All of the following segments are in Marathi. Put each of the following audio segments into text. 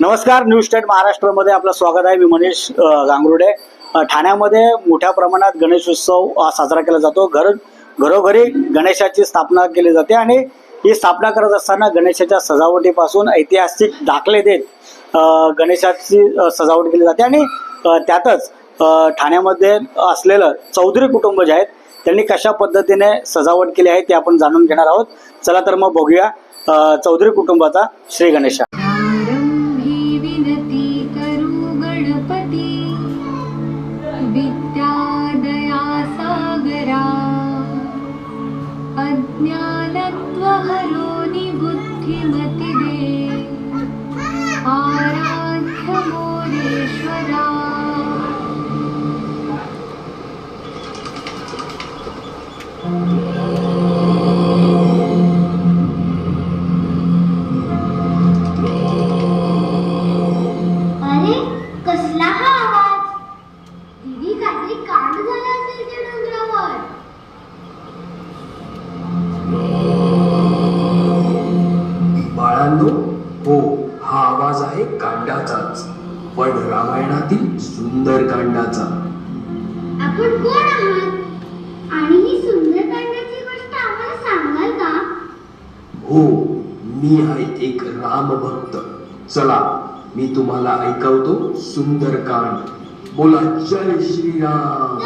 नमस्कार न्यूज स्टेट महाराष्ट्रामध्ये आपलं स्वागत आहे. मी मनीष गांगरुडे. ठाण्यामध्ये मोठ्या प्रमाणात गणेशोत्सव अ, साजरा केला जातो. घर घरोघरी गणेशाची स्थापना केली जाते आणि ही स्थापना करत असताना गणेशाच्या सजावटीपासून ऐतिहासिक दाखले देत गणेशाची सजावट केली जाते आणि त्यातच ठाण्यामध्ये असलेलं चौधरी कुटुंब जे आहेत त्यांनी कशा पद्धतीने सजावट केली आहे ते आपण जाणून घेणार आहोत. चला तर मग बघूया चौधरी कुटुंबाचा श्री गणेशा. ज्ञानत्वहरोनि बुद्धिमति रामायणातील सुंदर कांडाचा. आपण कोण आहात? आणि ही सुंदर कांडाची गोष्ट आम्हाला सांगाल का? हो मी आहे एक रामभक्त. चला मी तुम्हाला ऐकवतो सुंदर कांड. बोला जय श्रीराम.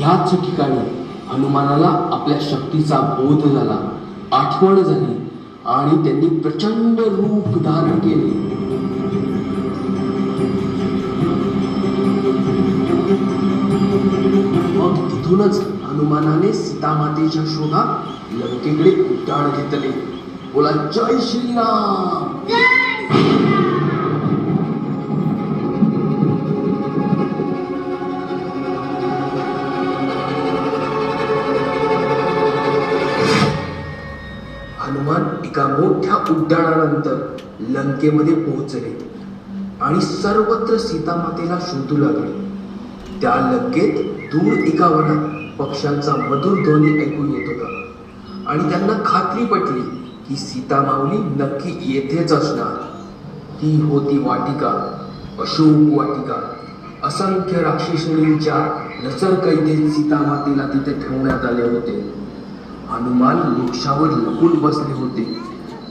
याच ठिकाणी हनुमानाला आपल्या शक्तीचा बोध झाला आठवण झाली आणि त्यांनी प्रचंड रूप धारण केले. तिथूनच हनुमानाने सीतामातेच्या शोधात लंकेकडे उड्डाण घेतले. बोला जय श्रीराम जय श्रीराम! हनुमान एका मोठ्या उड्डाणानंतर लंकेमध्ये पोहोचले आणि सर्वत्र सीतामातेला शोधू लागले. त्या लंकेत दूर एका वनात पक्ष्यांचा मधुर ध्वनी ऐकू येत होता. आणि त्यांना खात्री पटली की सीता माऊली नक्की येथेच असणार. ती होती वाटिका अशोक वाटिका असंख्य राक्षसणींच्या नजर कैदेत सीतामातेला तिथे ठेवण्यात आले होते. हनुमान वृक्षावर लपून बसले होते.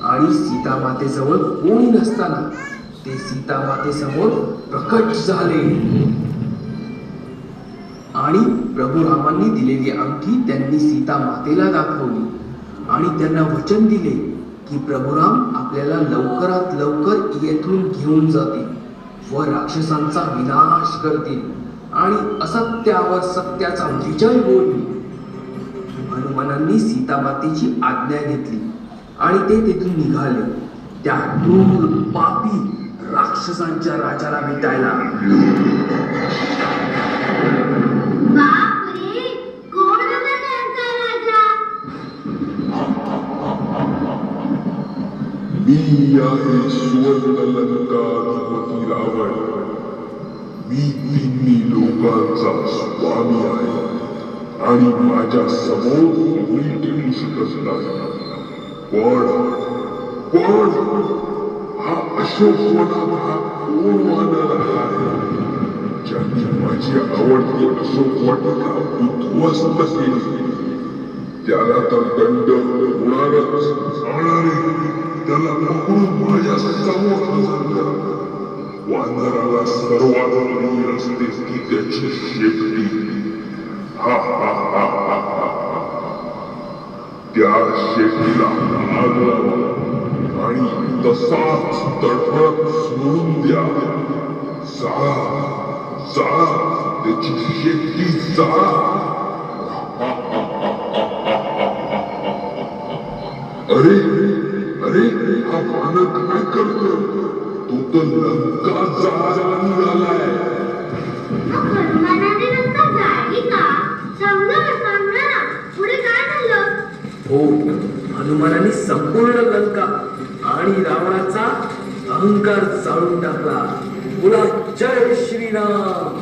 आणि सीतामातेजवळ कोणी नसताना ते सीतामातेसमोर प्रकट झाले. आणि प्रभू रामांनी दिलेली अंगठी त्यांनी सीता मातेला दाखवली. आणि त्यांना वचन दिले की प्रभुराम आपल्याला लवकरात लवकर येथून घेऊन जातील व राक्षसांचा विनाश करतील आणि असत्यावर सत्याचा विजय होईल. हनुमानांनी सीतामातेची आज्ञा घेतली आणि ते तेथून निघाले. त्या क्रूर पापी राक्षसांच्या राजाला भेटायला मी आहे सुवर्णलंकाधिपती रावण मी तिन्ही लोकांचा स्वामी आहे आणि माझ्यासमोर कोणी टिकू शकत नाही पण पण हा अशोक वनात हा कोण वानर आहे ज्यांनी माझी आवडती अशोक वाटिका उद्ध्वस्त केली त्याला तर दंड होणारच जाणारे त्याला पकडून माझ्यासमोर हजर करा वानराला सर्वात प्रिय असते की त्याची शेपटी हा हा हा हा हा हा. त्या शेपटीला आग लावा आणि तसाच तडफडत सोडून द्या जाळा जाळा त्याची शेपटी जाळा अरे अरे काय करतो तू तर लंका जाळायला निघालाय हो हनुमानाने संपूर्ण लंका आणि रावणाचा अहंकार जाळून टाकला. बोला जय श्रीराम.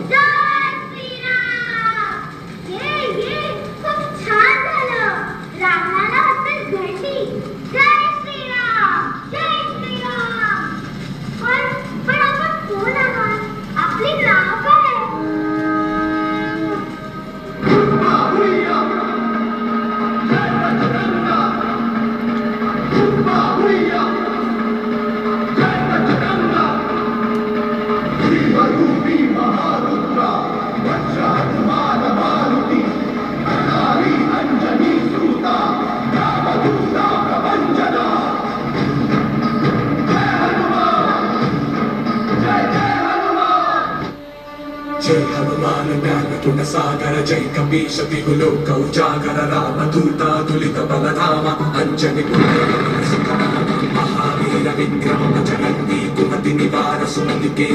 జై హనుమాన్ జ్ఞానతుడ సాగర జై కపీష దిగులోక ఉజాగర రామ దూత దులిత బలధామ అంజని మహావీర విక్రమ జగద్ది నివార సుమతికే.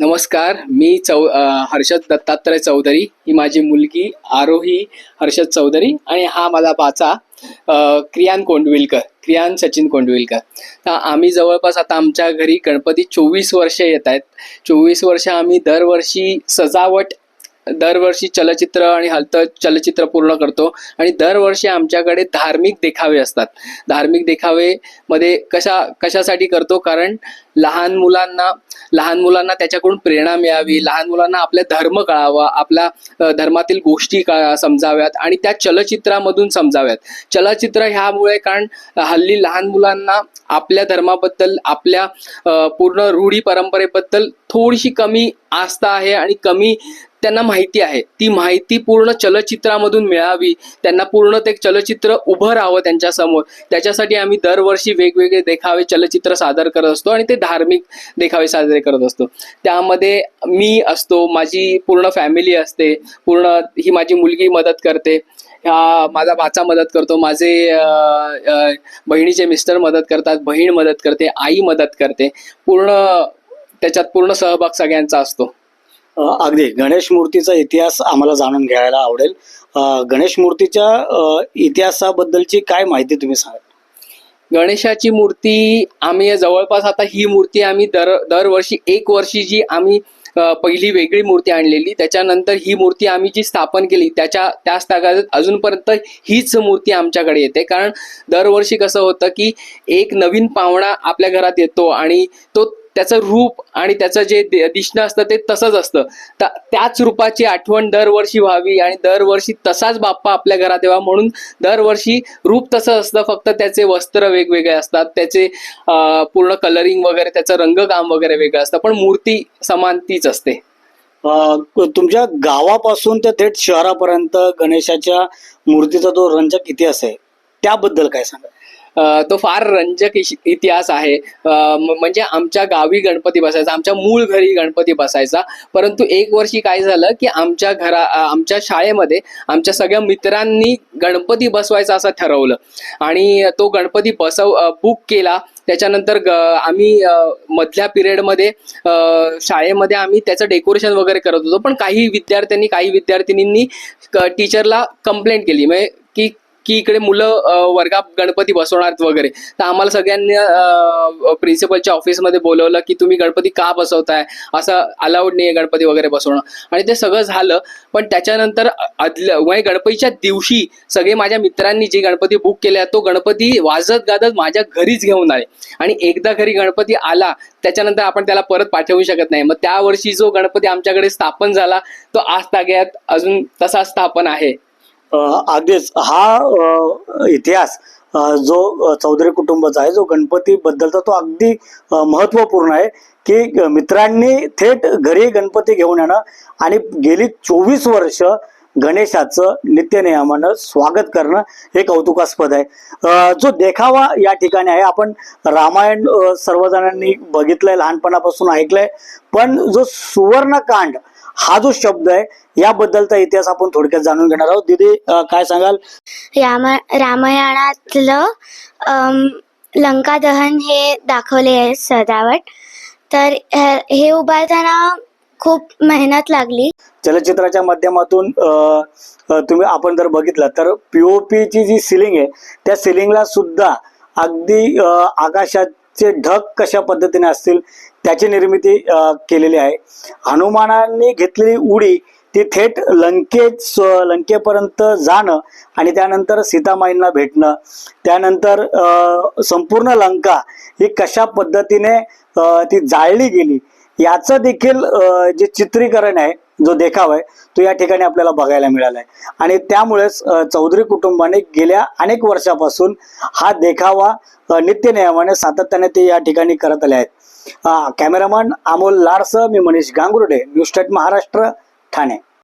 नमस्कार मी चौ हर्षद दत्तात्रय चौधरी. ही माझी मुलगी आरोही हर्षद चौधरी आणि हा माझा भाचा क्रियान कोंडविलकर क्रियान सचिन कोंडविलकर. तर आम्ही जवळपास आता आमच्या घरी गणपती चोवीस वर्ष येत आहेत. चोवीस वर्ष आम्ही दरवर्षी सजावट दरवर्षी चलचित्र आणि हलतं चलचित्र पूर्ण करतो आणि दरवर्षी आमच्याकडे धार्मिक देखावे असतात. धार्मिक देखावे मध्ये कशा कशासाठी करतो? कारण लहान मुलांना लहान मुलांना त्याच्याकडून प्रेरणा मिळावी लहान मुलांना आपला धर्म कळावा आपल्या धर्मातील गोष्टी कळा समजाव्यात आणि त्या चलचित्रामधून समजाव्यात. चलचित्र ह्यामुळे कारण हल्ली लहान मुलांना आपल्या धर्माबद्दल आपल्या पूर्ण रूढी परंपरेबद्दल थोडीशी कमी आस्था आहे आणि कमी त्यांना माहिती आहे. ती माहिती पूर्ण चलचित्रामधून मिळावी त्यांना पूर्ण ते चलचित्र उभं राहावं त्यांच्यासमोर. त्याच्यासाठी आम्ही दरवर्षी वेगवेगळे देखावे चलचित्र सादर करत असतो आणि ते धार्मिक देखावे साजरे करत असतो. त्यामध्ये मी असतो माझी पूर्ण फॅमिली असते पूर्ण ही माझी मुलगी मदत करते ह्या माझा भाचा मदत करतो माझे बहिणीचे मिस्टर मदत करतात बहीण मदत करते आई मदत करते पूर्ण त्याच्यात पूर्ण सहभाग सगळ्यांचा असतो. अगदी. गणेश मूर्तीचा इतिहास आम्हाला जाणून घ्यायला आवडेल. गणेश मूर्तीच्या इतिहासाबद्दलची काय माहिती तुम्ही सांगा गणेशाची मूर्ती आम्ही जवळपास आता ही मूर्ती आम्ही दर दरवर्षी एक वर्षी जी आम्ही पहिली वेगळी मूर्ती आणलेली त्याच्यानंतर ही मूर्ती आम्ही जी स्थापन केली त्याच्या त्याच तागात अजूनपर्यंत हीच मूर्ती आमच्याकडे येते. कारण दरवर्षी कसं होतं की एक नवीन पाहुणा आपल्या घरात येतो आणि तो त्याचं रूप आणि त्याचं जे दिसणं असतं ते तसंच असतं. त्याच रूपाची आठवण दरवर्षी व्हावी आणि दरवर्षी तसाच बाप्पा आपल्या घरात यावा म्हणून दरवर्षी रूप तसं असतं फक्त त्याचे वस्त्र वेगवेगळे असतात त्याचे पूर्ण कलरिंग वगैरे त्याचं रंगकाम वगैरे वेगळं असतं पण मूर्ती समान तीच असते तुमच्या गावापासून ते थेट शहरापर्यंत गणेशाच्या मूर्तीचा जो रंजक इतिहास आहे त्याबद्दल काय सांगा तो फार रंजक इतिहास आहे. म्हणजे आमच्या गावी गणपती बसायचा आमच्या मूळ घरी गणपती बसायचा. परंतु एक वर्षी काय झालं की आमच्या घरा आमच्या शाळेमध्ये आमच्या सगळ्या मित्रांनी गणपती बसवायचा असं ठरवलं. आणि तो गणपती बसव बुक केला. त्याच्यानंतर ग आम्ही मधल्या पिरियडमध्ये शाळेमध्ये आम्ही त्याचं डेकोरेशन वगैरे करत होतो. पण काही विद्यार्थ्यांनी काही विद्यार्थिनींनी टीचरला कंप्लेंट केली. म्हणजे की इकडे मुलं वर्गात गणपती बसवणार वगैरे. तर आम्हाला सगळ्यांनी प्रिन्सिपलच्या ऑफिसमध्ये बोलवलं की तुम्ही गणपती का बसवताय? असं अलाउड नाही आहे गणपती वगैरे बसवणं. आणि ते सगळं झालं पण त्याच्यानंतर आदल्या म्हणजे गणपतीच्या दिवशी सगळे माझ्या मित्रांनी जे गणपती बुक केले तो गणपती वाजत गाजत माझ्या घरीच घेऊन आले. आणि एकदा घरी गणपती आला त्याच्यानंतर आपण त्याला परत पाठवू शकत नाही. मग त्या वर्षी जो गणपती आमच्याकडे स्थापन झाला तो आज ताग्यात अजून तसा स्थापन आहे. अगदीच हा इतिहास जो चौधरी कुटुंबाचा आहे जो गणपती बद्दलचा तो अगदी महत्त्वपूर्ण महत्त्वपूर्ण आहे की मित्रांनी थेट घरी गणपती घेऊन येणं आणि गेली चोवीस वर्ष गणेशाचं नित्यनियमानं स्वागत करणं हे कौतुकास्पद आहे. जो देखावा या ठिकाणी आहे आपण रामायण सर्वजणांनी बघितलंय लहानपणापासून ऐकलंय पण जो सुवर्णकांड हा जो शब्द आहे याबद्दलचा इतिहास आपण थोडक्यात जाणून घेणार आहोत. दिदी अ, काय सांगाल? रामा रामायणातलं अम, लंका दहन हे दाखवले आहे सजावट. तर हे हे उभारताना खूप मेहनत लागली. चलचित्राच्या माध्यमातून अ, अ, तुम्ही आपण जर बघितलं तर पीओपीची जी सिलिंग आहे त्या सिलिंगला सुद्धा अगदी अ, आकाशाचे ढग कशा पद्धतीने असतील त्याची निर्मिती केलेली आहे. हनुमानांनी घेतलेली उडी ती थेट लंकेच स- लंकेपर्यंत जाणं आणि त्यानंतर सीतामाईंना भेटणं. त्यानंतर संपूर्ण लंका ही कशा पद्धतीने ती जाळली गेली याचं देखील जे चित्रीकरण आहे जो देखाव आहे तो या ठिकाणी आपल्याला बघायला मिळाला आहे आणि त्यामुळेच चौधरी कुटुंबाने गेल्या अनेक वर्षापासून हा देखावा नित्यनियमाने सातत्याने ते या ठिकाणी करत आले आहेत. कॅमेरामन अमोल लाडसह मी मनीष गांगुर्डे न्यूज स्टेट महाराष्ट्र ठाणे.